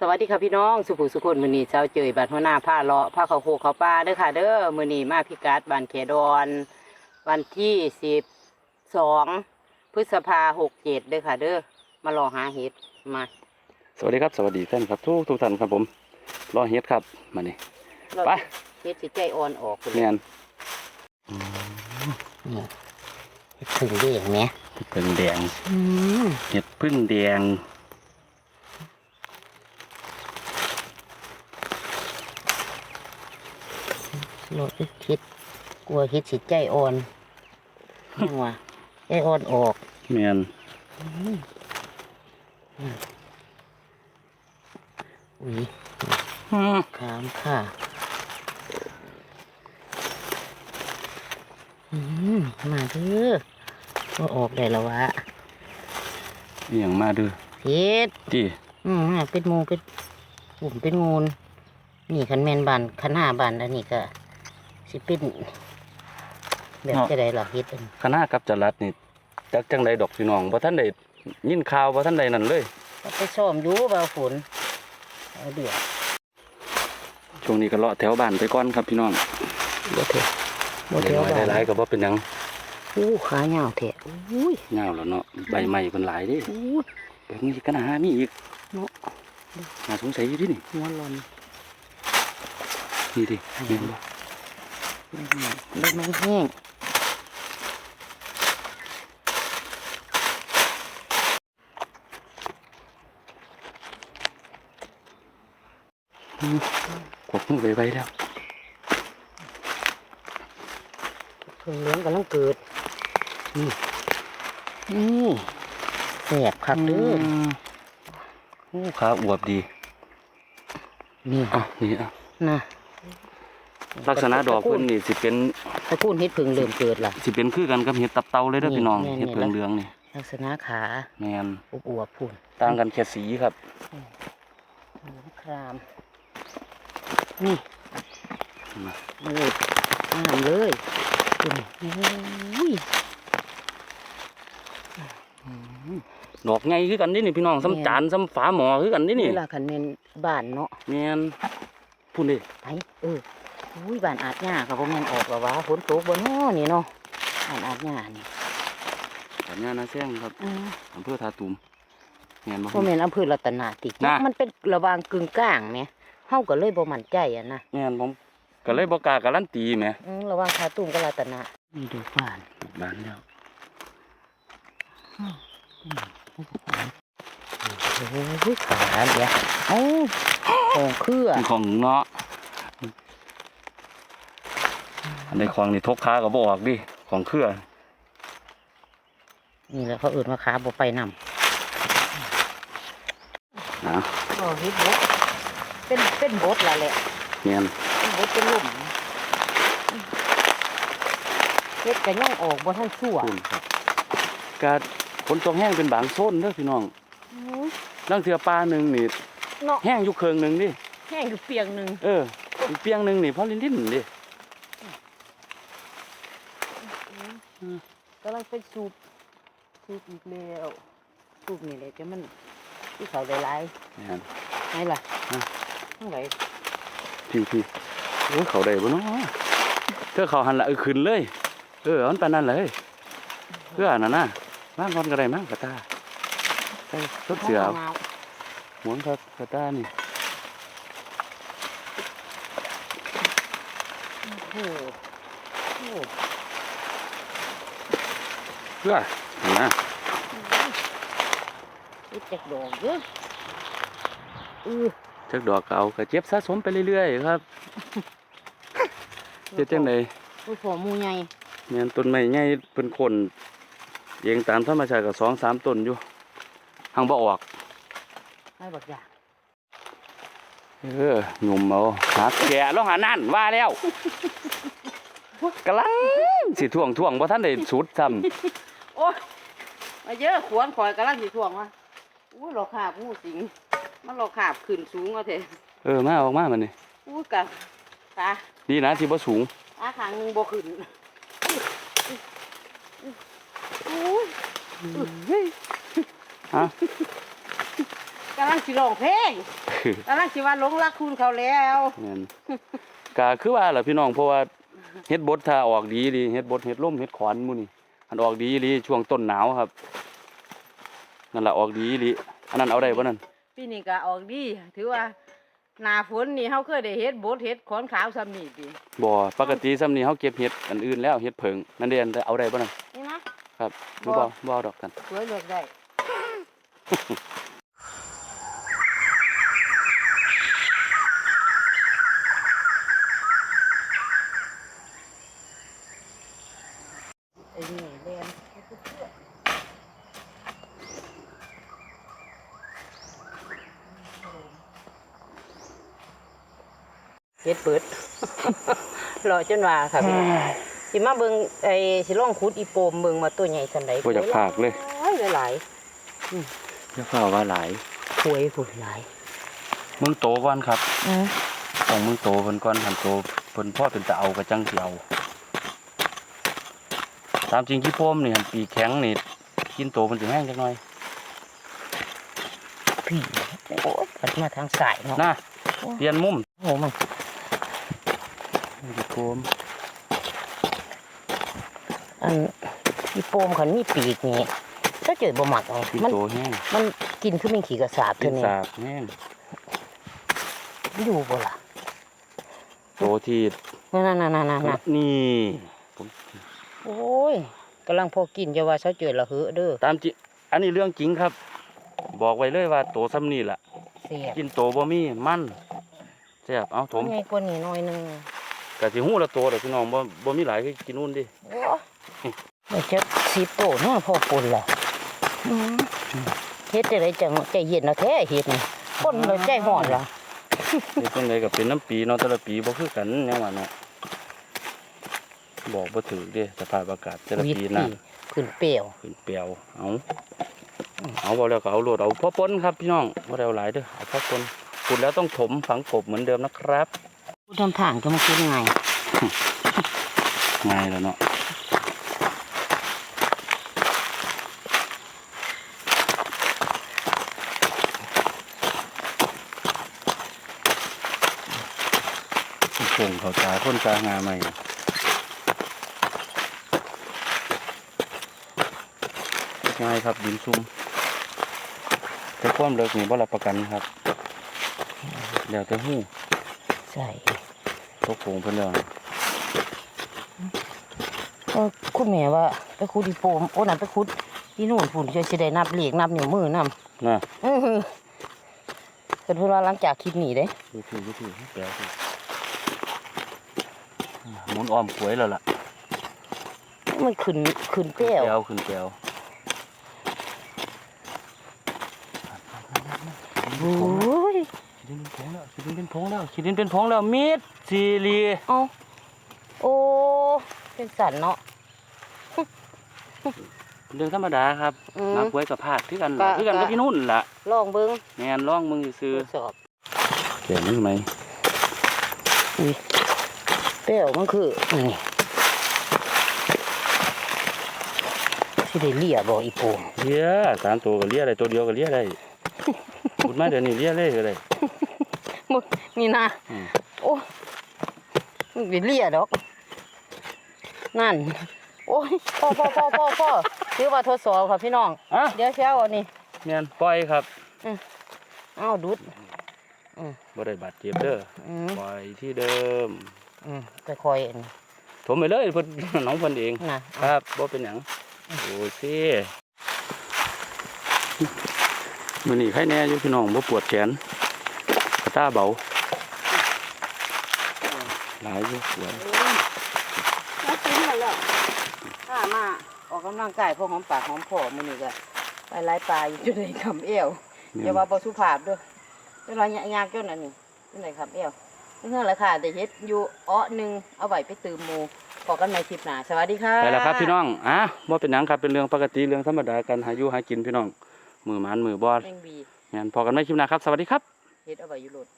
สวัสดีค่ะพี่น้องสุภูสุคนมือนี้เจ้าเจยบัดหัวหน้าผ้าเลาะผ้าเขาวโคกเขาวป้าเด้อค่ะเด้อมือนี้มาพิกัดบ้านเขดอน วันที่สิบสองพฤษภาหกเจ็ดเด้อค่ะ เด้อมารอหาเห็ดมาสวัสดีครับสวัสดีท่านครับทุกทุกท่านครับผม รอเฮ็ดครับมานี่ไปเห็ดสิใจอ่อนออกพุ่นเนียนนี่เห็ดผึ่งเด้งไหมเป็นแดงอืมเห็ดพึ่งแดง รถเห็ดกลัวเห็ดสิใจอ่อนยังวะใจอ่อนออกเนียนอุ้ยอืมขามค่ะอืมมาเด้อก็ออกได้แล้ววะอหย่างมาเดูเฮ็ดที่อืมน่ะเป็นหมูเป็นกลุ่มเป็นงูนนี่คันแมนบานคันห้าบานอันนี้ก็ สิเป็นแบบจะได้หรอเฮ็ดอันคณะกับจรัดนี่จักจังใดดอกพี่น้องบ่ท่านใดยินข่าวบ่ท่านใดนั่นเลยก็ไปซ่อมอยู่บ่าวฝนเอาเดือดช่วงนี้ก็เลาะแถวบ้านไปก่อนครับพี่น้องบ่เถอะบ่ได้เถน้อะอยได้หลายก็บ่เป็นหยังอู้ขาเหยาวแท้อุ้ยยาวแล้วเนาะใบใหม่เพิ่นหลายเด้อู้เบิ่งอีกกันหามีอีกเนาะน่าสงสัยอยู่ดินี่หัวหลอนนี่ดิแม่นบ่ ได้มันแห้งกดมือไว้ๆแล้วเพิ่งเลี้ยงกำลังเกิดนี่นี่แสบคักเด้อมโอ้ขาอวบดี นี่อะนี่อะนะ ลักษณะดอกเพิ่นนี่สิเป็นตระกูลเห็ดผึ่งเริ่มเกิดล่ะ สิเป็นคือกันกับเห็ดตับเต่าเลยเด้อนี่พี่น้องแม่นเห็ดนี่เพิงล่ะเหลืองนี่ลักษณะขาแม่นอวบๆพุ่นต่างกันแค่สีครับ เหลืองคราม นี่มามันเลยงามเลยคุณอุ้ยดอกไงคือกันนี่นี่พี่น้องซ้ำจานซ้ำฝาหม้อคือกันนี่นี่เวลาคันเมนบ้านเนาะแม่นพูดดิไปเออ อุ้ยบ้านอาจหญ้าค่ะพ่อแม่นออกแล้ววะฝนตกบนน้อนี่เนาะบ้านอาจหญ้านี่สัญญานาแซงครับอ่าอำเภอทาตุมแม่นบ่พ่อแม่นอำเภอรัตนาติน่ะมันเป็นระหวางกึ่งกลางไหมเฮาก็เลยบ่มั่นใจอะนะแม่นผมก็เลยบ่กล้าการันตีแหมอืมระหวางคาตุ้มกับรัตนานี่ดูบ้านบ้านแล้วโอ้ยขาเดี๋ยวเอ้าของเครือเป็นของเนาะ อันใดของนี่ทกขาก็บ่ออกดิของเครือ นี่แหละเขาเอื่นว่าขาบ่ไปนำนะอ๋อเฮ็ดบดเป็นเป็นบดละแหละแม่นเป็นบดเป็นลุ่มเฮ็ดกันยังออกบ่ทันชั่วคุณครับก็ฝนตกแห้งเป็นบางโซนเด้อพี่น้องอุ้ยลังเทือปลาหนึ่งนี่เนาะแห้งอยู่เคืองหนึ่งดิแห้งอยู่เปียงหนึงเอออีกเปียงหนึ่งนี่พอลิ้นลิ้นดิ กำลังเป็นสูบสูบอีกแล้วสูบนี่แหละจะมันที่เขาได้หลายนี่ฮะๆไหนล่ะอะทั้งไหนพี่พี่โอ้ยเขาได้บ่เนาะเธอเขาหันละเออขึ้นเลย เอออันปานนั้นเลยเพื่ออันนั้นน่ะมางก่อนก็ได้มั้งกระตาใส่รถเสือเอางาวหมุนครับกระตานี่โอ้โหโอ้โหเพื่อนี่นะรู้จักดอกเด้ออือจักดอกก็เอาก็เจ็บสะสมไปเรื่อยๆครับเฮ็ดจังไดอุ้ยพอหมูใหญ่แม่นต้นไม้ใหญ่เป็นคนเองตามธรรมชาติก็สองสามต้นอยู่หังบ่ออกไม่บักอยางเออหนุ่มเอาหาแก่แล้วหานั่นว่าแล้วกำลังสิท่วงท่วงบ่ทันได้สุดซ้ โอ้ยมาเยอะขวนข่อยกำลังสิท่วงวะอู้เราขาบงูสิงมันเราขาบขึ้นสูงเอาเถอะำเออมาออกมามันนี่อู้กะขาดีนะที่บ่สูงขาขางหนึงบ่ขึ้นอู้ยฮะกำลังสิร้องเพลงกำลังสิว่าหลงรักคุณเขาแล้วแม่นก็คือว่าล่ะพี่น้องเพราะว่าเฮ็ดบดถ้าออกดีดีเฮ็ดบดเฮ็ดล่มเฮ็ดขอนหมู่นี่ อันออกดีดีช่วงต้นหนาวครับ นั่นล่ะออกดีดีอันนั้นเอาได้บ่นั่นปีนี้ก็ออกดี ถือว่าหน้าฝนนี่เฮาเคยได้เฮ็ดบดเฮ็ดขอนขาวซ้ำนี่ติบ่ปกติซ้ำนี้เฮาเก็บเห็ดอันอื่นแล้วเห็ดเผิงนั่นเด้อันเอาได้บ่นั่นนี่นะครับบ่บ่บ่บ่เอาดอกกันสวยเลือกได้ไอ้นี่เรียน เฮ็ดเปิดรอจนว่าค่ะพี่น้องสิมาเบิ่งไอ้สิลองขุดอีโปมเบิ่งมาตัวใหญ่สันใดบ่อยากพากเลยหลายหลายอย่าฟ้าว่าหลายๆหวยผุนหลายมึงโตก่อนครับอือต้องมึงโตเพิ่นก่อนหันโตเพิ่นพ่อเป็นตาเอาก็จังสิเอาตามจริงที่พ่มนี่หันปีแข็งนี่กินโตมันสิแห้งจักหน่อยพี่โอ้ยปัดมาทางสายเนาะนะเปลี่ยนมุมโอ้มัน ที่โพมอันอีโปมขันมีปีกนี่ถ้าเจอบ่หมักเอาที่มันโตแห้งมันกินคือเป็นขี้กระสาบกิเท่านนี้สาบแห้งอยู่บ่ล่ะโตที่นั่นๆๆๆนี่ผมๆโอ้ยกำลังพอกินจะว่าเช้าเจอละเหอะเด้อตามจริงอันนี้เรื่องจริงครับ บอกไว้เลยว่าโตซ้ำนี่ล่ะเสียบกินโตบ่มีมันแซ่บเอาถมใหญ่กว่านี้หน่อยหนึง กะสิฮู้ละโตเด้อพี่น้องบ่บ่มีหลายคือกินนู่นดิโอ้ไม่จะสิบโตเนาะพอปนล่ะอืมเฮ็ดจะได้จังใจเย็นเนาะแท้เฮ็ดนี่คนเลยใจฮ้อนล่ะเฮ็ดจังไดก็เป็นน้ำปีเนาะแต่ละปีบ่คือกันแนวว่าเนาะบอกบ่ถูกเด้สภาพอากาศแต่ละวิปีธีน่ะขึ้นเปรี้ยวขึ้นเปรียวเอาเอาบ่แล้วก็เอาโลดเอาพอปนครับพี่น้องบ่ได้เอาหลายเด้อเอาพอปนขุดแล้วต้องถมฝังกบเหมือนเดิมนะครับ ผู้ทำทางก็มาคิดไงไงแล้วเนาะส่งเขาตาคนตางาใหม่ง่ายครับดินซุ่มแต่ความเลิกนี่บ่รับประกันครับเดี๋ยวแต่หู้ ใช่ตกผงเพิ่นแล้วนะเออคุณแม่ว่าไปขุดอีโปมโอ้นั่นไปขุดที่นู่นฝุ่นจะสิได้นับเลขนับนิ้วมือนำน่ะอื้อหือเพิ่นพูดว่าหลังจากคลิปนี้เด้ดูถือดูถือแปลสิหมุนอ้อมกล้วยแล้วล่ะมันขึ้นขึ้นเปขึ้นรี้ยวแปลวขึ้นแปลวโอ้ยขี ดินเป็นผงแล้วขีดินเป็นผงแล้วขีดินเป็นผงแล้วมีดซีรีเอาโอ้เป็นสันเนาะเรื่องธรรมดาครับอืมมากล้วยกับพาดคือกันล่ะก็คือกันกับก็พี่นุ่นล่ะลองเบิ่งแม่นร้องมึงซื้อทดสอบเขียนนี่ไหมอุ้ยเปรี้ยวมันคือนี่สิได้เลียบ่อีโปมเลี้ยสามตัวก็เลี้ยได้ตัวเดียวก็เลี้ยได้พูดมาเดี๋ยวนี้เลี้ยเลยก็ได้ มึงนี่นะอืมโอ้มึงไปเลียดอก นั่น โอ้ยพ่อพ่อพ่อพ่อพ่อถือว่าทดสอบค่ะพี่น้อง อะเดี๋ยวเช้าอันนี้แม่นปล่อยครับเอ้าดุดบ่ได้บาดเจ็บเด้ออืมปล่อยที่เดิมอืมไปคอยอันนี้ถมไปเลยเพิ่นน้องเพิ่นเองนะครับบ่เป็นหยังโอเคมื้อนี้ใครแน่อยู่พี่น้องบ่ปวดแขนกระตาเบาหลายอยู่สวยมากินแล้วข้ามาออกกำลังกายพวกหอมปากหอมคอมื้อนี้ก็ไปไล่ปลาอยู่จนได้คำเอวอย่าว่าบ่สุภาพเด้อเวลายากๆเจ้านั่นนี่เป็นไรครับเอวเรื่องราคาแต่เฮ็ดอยู่อ้อหนึงเอาไว้ไปตื่มหมู่พอกันในคลิปหน้าสวัสดีค่ะไปแล้วครับพี่น้องอะบ่เป็นหยังครับเป็นเรื่องปกติเรื่องธรรมดาการหาอยู่หากินพี่น้องมือหมานมือบอดแมงบีงั้นพอกันในคลิปหน้าครับ สวัสดีครับ เฮ็ดเอาไว้อยู่โลด